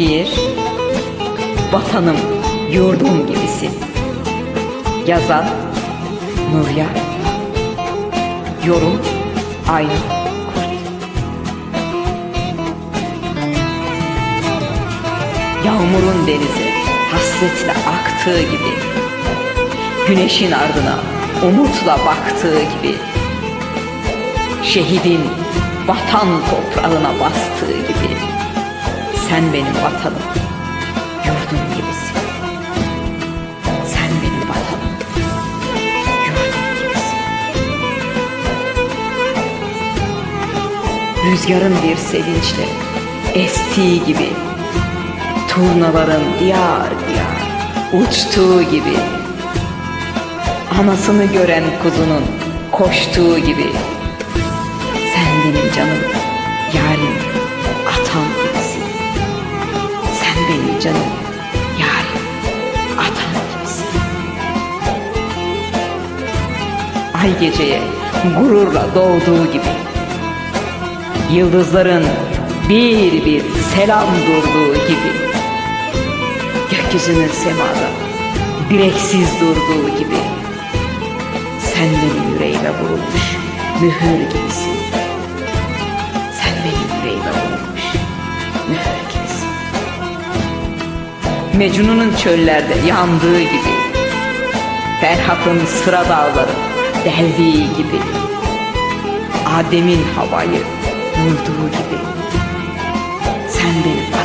Şiir Vatanım, yurdum gibisin Yazan Nurya Yorum Aynı Kurt. Yağmurun denize hasretle aktığı gibi. Güneşin ardına umutla baktığı gibi. Şehidin vatan toprağına bastığı gibi Sen benim vatanım, yurdum gibisin. Sen benim vatanım, yurdum gibisin. Rüzgarın bir sevinçle estiği gibi Turnaların diyar diyar uçtuğu gibi Anasını gören kuzunun koştuğu gibi Sen benim canım, yarim, atam canım, atam gibisin. Ay geceye gururla doğduğu gibi Yıldızların bir bir selam durduğu gibi Gökyüzünün semada direksiz durduğu gibi Sen benim yüreğime vurulmuş mühür gibisin Mecnun'un çöllerde yandığı gibi Ferhat'ın sıra dağları deldiği gibi Adem'in havayı vurduğu gibi. Sen benim